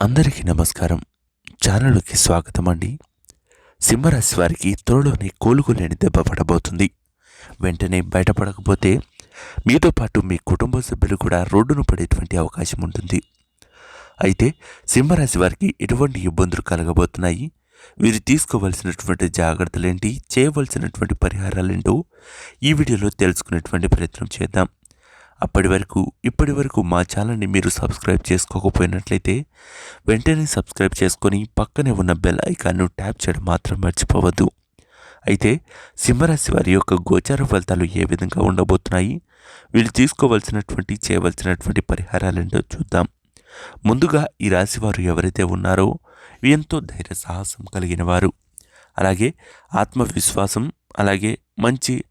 అందరికీ నమస్కారం. ఛానల్కి స్వాగతం అండి. సింహరాశి వారికి త్వరలోనే కోలుకోలేని దెబ్బ పడబోతుంది. వెంటనే బయటపడకపోతే మీతో పాటు మీ కుటుంబ సభ్యులు కూడా రోడ్డును పడేటువంటి అవకాశం ఉంటుంది. అయితే సింహరాశి వారికి ఎటువంటి ఇబ్బందులు కలగబోతున్నాయి? వీరు తీసుకోవలసినటువంటి జాగ్రత్తలేంటి? చేయవలసినటువంటి పరిహారాలేంటో ఈ వీడియోలో తెలుసుకునేటువంటి ప్రయత్నం చేద్దాం. అప్పటి వరకు ఇప్పటి వరకు మా ఛానల్ని మీరు సబ్స్క్రైబ్ చేసుకోకపోయినట్లయితే వెంటనే సబ్స్క్రైబ్ చేసుకొని పక్కనే ఉన్న బెల్ ఐకాన్ను ట్యాప్ చేయడం మాత్రం మర్చిపోవద్దు. అయితే సింహరాశి వారి యొక్క గోచార ఫలితాలు ఏ విధంగా ఉండబోతున్నాయి? వీళ్ళు తీసుకోవలసినటువంటి చేయవలసినటువంటి పరిహారాలేంటో చూద్దాం. ముందుగా ఈ రాశి వారు ఎవరైతే ఉన్నారో ఎంతో ధైర్య సాహసం కలిగిన వారు. అలాగే ఆత్మవిశ్వాసం అలాగే మంచి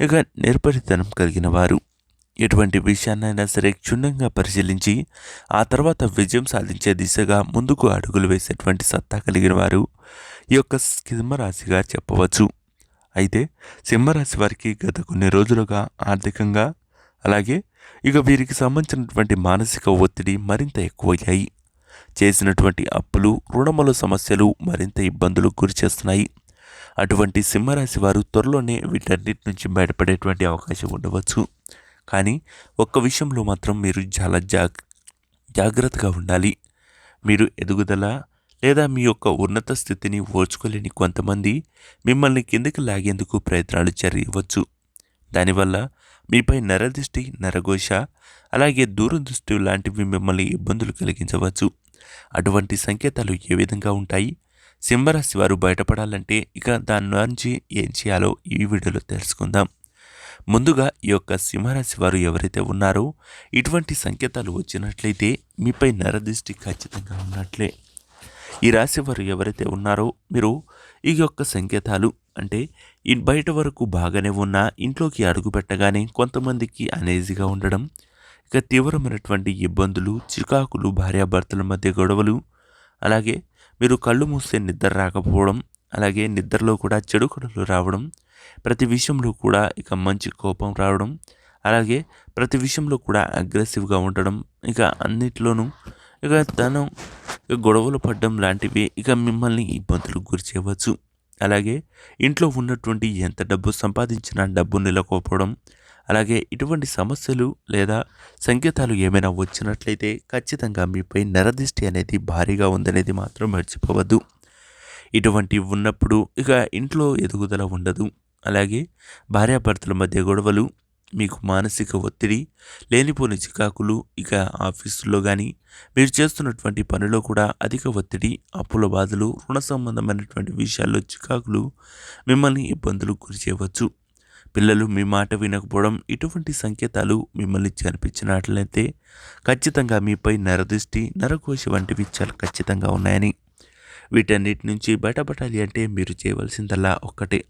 ఇక నిర్భరితనం కలిగిన వారు. ఎటువంటి విషయాన్నైనా సరే క్షుణ్ణంగా పరిశీలించి ఆ తర్వాత విజయం సాధించే దిశగా ముందుకు అడుగులు వేసేటువంటి సత్తా కలిగిన వారు ఈ యొక్క సింహరాశిగా చెప్పవచ్చు. అయితే సింహరాశి వారికి గత కొన్ని రోజులుగా ఆర్థికంగా అలాగే ఇక వీరికి సంబంధించినటువంటి మానసిక ఒత్తిడి మరింత ఎక్కువయ్యాయి. చేసినటువంటి అప్పులు రుణముల సమస్యలు మరింత ఇబ్బందులు గురి చేస్తున్నాయి. అటువంటి సింహరాశి వారు త్వరలోనే వీటన్నిటి నుంచి బయటపడేటువంటి అవకాశం ఉండవచ్చు. కానీ ఒక్క విషయంలో మాత్రం మీరు చాలా జాగ్ జాగ్రత్తగా ఉండాలి. మీరు ఎదుగుదల లేదా మీ యొక్క ఉన్నత స్థితిని ఓర్చుకోలేని కొంతమంది మిమ్మల్ని కిందకి లాగేందుకు ప్రయత్నాలు జరగవచ్చు దానివల్ల మీపై నరదృష్టి నరఘోష అలాగే దూరదృష్టి లాంటివి మిమ్మల్ని ఇబ్బందులు కలిగించవచ్చు. అటువంటి సంకేతాలు ఏ విధంగా ఉంటాయి? సింహరాశి వారు బయటపడాలంటే ఇక దాని నుంచి ఏం చేయాలో ఈ వీడియోలో తెలుసుకుందాం. ముందుగా ఈ యొక్క సింహరాశి వారు ఎవరైతే ఉన్నారో ఇటువంటి సంకేతాలు వచ్చినట్లయితే మీపై నరదృష్టి ఖచ్చితంగా ఉన్నట్లే. ఈ రాశి వారు ఎవరైతే ఉన్నారో మీరు ఈ యొక్క సంకేతాలు అంటే బయట వరకు బాగానే ఉన్నా ఇంట్లోకి అడుగు పెట్టగానే కొంతమందికి అనేజీగా ఉండడం ఇక తీవ్రమైనటువంటి ఇబ్బందులు చికాకులు భార్యాభర్తల మధ్య గొడవలు అలాగే మీరు కళ్ళు మూస్తే నిద్ర రాకపోవడం అలాగే నిద్రలో కూడా చెడు కళలు రావడం ప్రతి విషయంలో కూడా ఇక మంచి కోపం రావడం అలాగే ప్రతి విషయంలో కూడా అగ్రెసివ్గా ఉండడం ఇక అన్నిట్లోనూ ఇక తను గొడవలు పడడం లాంటివి ఇక మిమ్మల్ని ఇబ్బందులు గురి చేయవచ్చు. అలాగే ఇంట్లో ఉన్నటువంటి ఎంత డబ్బు సంపాదించినా డబ్బు నిలకపోవడం అలాగే ఇటువంటి సమస్యలు లేదా సంకేతాలు ఏమైనా వచ్చినట్లయితే ఖచ్చితంగా మీపై నరదిష్టి అనేది భారీగా ఉందనేది మాత్రం మర్చిపోవద్దు. ఇటువంటి ఉన్నప్పుడు ఇక ఇంట్లో ఎదుగుదల ఉండదు. అలాగే భార్యాభర్తల మధ్య గొడవలు మీకు మానసిక ఒత్తిడి లేనిపోని చికాకులు ఇక ఆఫీసులో కానీ మీరు చేస్తున్నటువంటి పనిలో కూడా అధిక ఒత్తిడి అప్పుల బాధలు రుణ సంబంధమైనటువంటి విషయాల్లో చికాకులు మిమ్మల్ని ఇబ్బందులు గురి చేయవచ్చు. పిల్లలు మీ మాట వినకపోవడం ఇటువంటి సంకేతాలు మిమ్మల్ని కనిపించినట్లయితే ఖచ్చితంగా మీపై నరదృష్టి నరకోశ వంటివి చాలా ఖచ్చితంగా ఉన్నాయని. వీటన్నిటి నుంచి బయటపడాలి అంటే మీరు చేయవలసిందల్లా ఒక్కటే.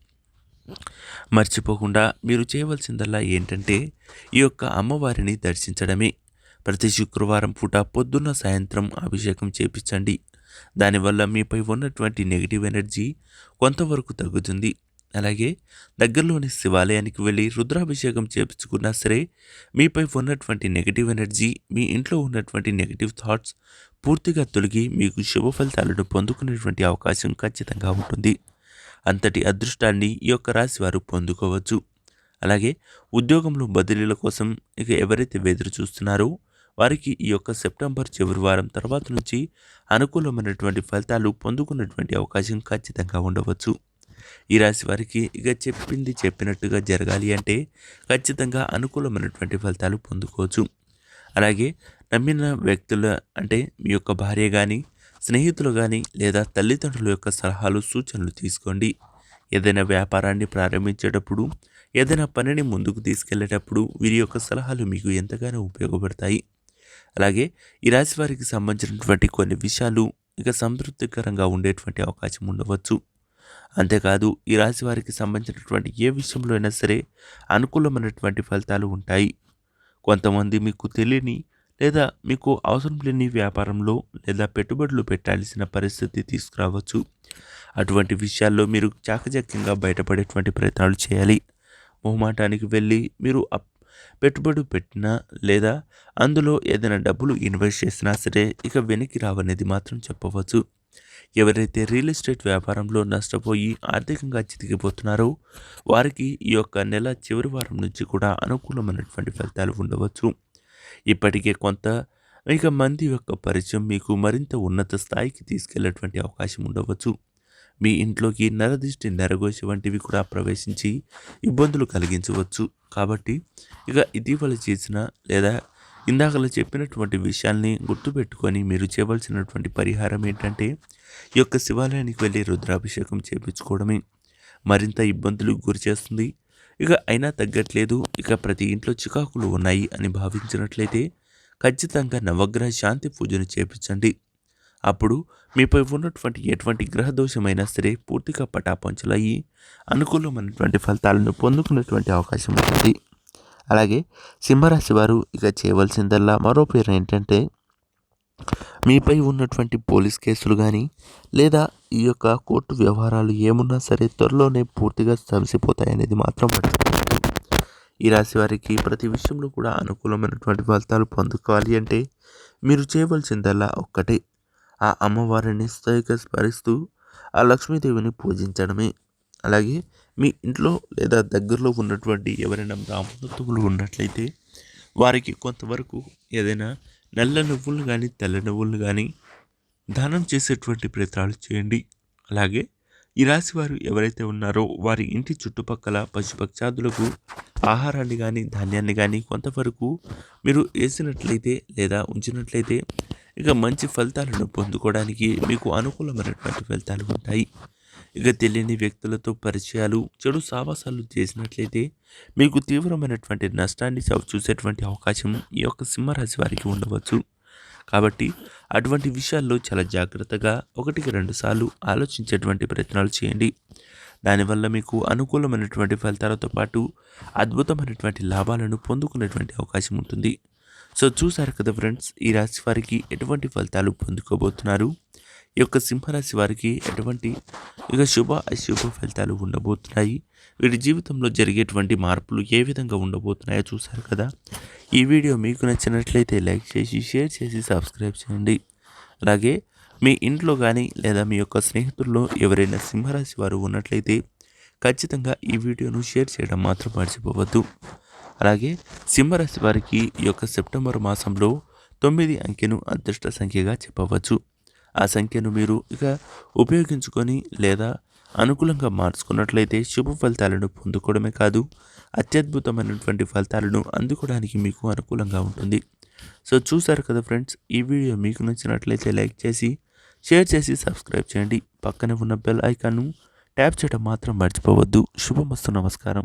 మర్చిపోకుండా మీరు చేయవలసిందల్లా ఏంటంటే ఈ యొక్క అమ్మవారిని దర్శించడమే. ప్రతి శుక్రవారం పూట పొద్దున్న సాయంత్రం అభిషేకం చేపించండి. దానివల్ల మీపై ఉన్నటువంటి నెగిటివ్ ఎనర్జీ కొంతవరకు తగ్గుతుంది. అలాగే దగ్గరలోని శివాలయానికి వెళ్ళి రుద్రాభిషేకం చేపించుకున్నా సరే మీపై ఉన్నటువంటి నెగిటివ్ ఎనర్జీ మీ ఇంట్లో ఉన్నటువంటి నెగిటివ్ థాట్స్ పూర్తిగా తొలగి మీకు శుభ ఫలితాలను పొందుకునేటువంటి అవకాశం ఖచ్చితంగా ఉంటుంది. అంతటి అదృష్టాన్ని ఈ యొక్క రాశి వారు పొందుకోవచ్చు. అలాగే ఉద్యోగంలో బదిలీల కోసం ఇక ఎవరైతే ఎదురు చూస్తున్నారో వారికి ఈ యొక్క సెప్టెంబర్ చివరి వారం తర్వాత నుంచి అనుకూలమైనటువంటి ఫలితాలు పొందుకున్నటువంటి అవకాశం ఖచ్చితంగా ఉండవచ్చు. ఈ రాశి వారికి ఇక చెప్పింది చెప్పినట్టుగా జరగాలి అంటే ఖచ్చితంగా అనుకూలమైనటువంటి ఫలితాలు పొందుకోవచ్చు. అలాగే నమ్మిన వ్యక్తుల అంటే మీ యొక్క భార్య కానీ స్నేహితులు కానీ లేదా తల్లిదండ్రుల యొక్క సలహాలు సూచనలు తీసుకోండి. ఏదైనా వ్యాపారాన్ని ప్రారంభించేటప్పుడు ఏదైనా పనిని ముందుకు తీసుకెళ్ళేటప్పుడు వీరి యొక్క సలహాలు మీకు ఎంతగానో ఉపయోగపడతాయి. అలాగే ఈ రాశి వారికి సంబంధించినటువంటి కొన్ని విషయాలు ఇక సంతృప్తికరంగా ఉండేటువంటి అవకాశం ఉండవచ్చు. అంతేకాదు ఈ రాశి వారికి సంబంధించినటువంటి ఏ విషయంలో అయినా సరే అనుకూలమైనటువంటి ఫలితాలు ఉంటాయి. కొంతమంది మీకు తెలియని లేదా మీకు అవసరం లేని వ్యాపారంలో లేదా పెట్టుబడులు పెట్టాల్సిన పరిస్థితి తీసుకురావచ్చు. అటువంటి విషయాల్లో మీరు చాకచక్యంగా బయటపడేటువంటి ప్రయత్నాలు చేయాలి. మొహమాటానికి వెళ్ళి మీరు పెట్టుబడి పెట్టినా లేదా అందులో ఏదైనా డబ్బులు ఇన్వెస్ట్ చేసినా సరే ఇక వెనక్కి రావనేది మాత్రం చెప్పవచ్చు. ఎవరైతే రియల్ ఎస్టేట్ వ్యాపారంలో నష్టపోయి ఆర్థికంగా చితికిపోతున్నారో వారికి ఈ యొక్క నెల చివరి వారం నుంచి కూడా అనుకూలమైనటువంటి ఫలితాలు ఉండవచ్చు. ఇప్పటికే కొంత ఇక మంది యొక్క పరిచయం మీకు మరింత ఉన్నత స్థాయికి తీసుకెళ్ళేటువంటి అవకాశం ఉండవచ్చు. మీ ఇంట్లోకి నరదిష్టి నరగోశ వంటివి కూడా ప్రవేశించి ఇబ్బందులు కలిగించవచ్చు. కాబట్టి ఇక ఇటీవల చేసిన లేదా ఇందాకలా చెప్పినటువంటి విషయాల్ని గుర్తుపెట్టుకొని మీరు చేయవలసినటువంటి పరిహారం ఏంటంటే ఈ యొక్క శివాలయానికి వెళ్ళి రుద్రాభిషేకం చేపించుకోవడమే. మరింత ఇబ్బందులకు గురి చేస్తుంది. ఇక అయినా తగ్గట్లేదు. ఇక ప్రతి ఇంట్లో చికాకులు ఉన్నాయి అని భావించినట్లయితే ఖచ్చితంగా నవగ్రహ శాంతి పూజను చేపించండి. అప్పుడు మీపై ఉన్నటువంటి ఎటువంటి గ్రహ దోషమైనా సరే పూర్తిగా పటాపంచులయ్యి అనుకూలమైనటువంటి ఫలితాలను పొందుకునేటువంటి అవకాశం ఉంటుంది. అలాగే సింహరాశి వారు ఇక చేయవలసిందల్లా మరో పేరు ఏంటంటే మీపై ఉన్నటువంటి పోలీస్ కేసులు కానీ లేదా ఈ యొక్క కోర్టు వ్యవహారాలు ఏమున్నా సరే త్వరలోనే పూర్తిగా సమసిపోతాయనేది మాత్రం ఈ రాశి వారికి ప్రతి విషయంలో కూడా అనుకూలమైనటువంటి ఫలితాలు పొందుకోవాలి అంటే మీరు చేయవలసిందల్లా ఒక్కటే. ఆ అమ్మవారిని స్థాయిగా ఆ లక్ష్మీదేవిని పూజించడమే. అలాగే మీ ఇంట్లో లేదా దగ్గరలో ఉన్నటువంటి ఎవరైనా బ్రాహ్మణత్వములు ఉన్నట్లయితే వారికి కొంతవరకు ఏదైనా నల్ల నువ్వులు కానీ తెల్ల నువ్వులు కానీ దానం చేసేటువంటి ప్రయత్నాలు చేయండి. అలాగే ఈ రాశి వారు ఎవరైతే ఉన్నారో వారి ఇంటి చుట్టుపక్కల పశుపక్షాదులకు ఆహారాన్ని కానీ ధాన్యాన్ని కానీ కొంతవరకు మీరు వేసినట్లయితే లేదా ఉంచినట్లయితే ఇక మంచి ఫలితాలను పొందుకోవడానికి మీకు అనుకూలమైనటువంటి ఫలితాలు ఉంటాయి. ఇక తెలియని వ్యక్తులతో పరిచయాలు చెడు సావాసాలు చేసినట్లయితే మీకు తీవ్రమైనటువంటి నష్టాన్ని చూసేటువంటి అవకాశం ఈ యొక్క సింహరాశి వారికి ఉండవచ్చు. కాబట్టి అటువంటి విషయాల్లో చాలా జాగ్రత్తగా ఒకటికి రెండు సార్లు ఆలోచించేటువంటి ప్రయత్నాలు చేయండి. దానివల్ల మీకు అనుకూలమైనటువంటి ఫలితాలతో పాటు అద్భుతమైనటువంటి లాభాలను పొందుకునేటువంటి అవకాశం ఉంటుంది. సో చూసారు కదా ఫ్రెండ్స్ ఈ రాశి వారికి ఎటువంటి ఫలితాలు పొందుకోబోతున్నారు? ఈ యొక్క సింహరాశి వారికి ఎటువంటి ఇక శుభ అశుభ ఫలితాలు ఉండబోతున్నాయి. వీరి జీవితంలో జరిగేటువంటి మార్పులు ఏ విధంగా ఉండబోతున్నాయో చూశారు కదా. ఈ వీడియో మీకు నచ్చినట్లయితే లైక్ చేసి షేర్ చేసి సబ్స్క్రైబ్ చేయండి. అలాగే మీ ఇంట్లో కానీ లేదా మీ యొక్క స్నేహితుల్లో ఎవరైనా సింహరాశి వారు ఉన్నట్లయితే ఖచ్చితంగా ఈ వీడియోను షేర్ చేయడం మాత్రం మర్చిపోవద్దు. అలాగే సింహరాశి వారికి ఈ యొక్క సెప్టెంబర్ మాసంలో తొమ్మిది అంకెను అదృష్ట సంఖ్యగా చెప్పవచ్చు. ఆ సంఖ్యను మీరు ఇక ఉపయోగించుకొని లేదా అనుకూలంగా మార్చుకున్నట్లయితే శుభ ఫలితాలను పొందుకోవడమే కాదు అత్యద్భుతమైనటువంటి ఫలితాలను అందుకోవడానికి మీకు అనుకూలంగా ఉంటుంది. సో చూసారు కదా ఫ్రెండ్స్ ఈ వీడియో మీకు నచ్చినట్లయితే లైక్ చేసి షేర్ చేసి సబ్స్క్రైబ్ చేయండి. పక్కనే ఉన్న బెల్ ఐకాన్ను ట్యాప్ చేయడం మాత్రం మర్చిపోవద్దు. శుభమస్తు నమస్కారం.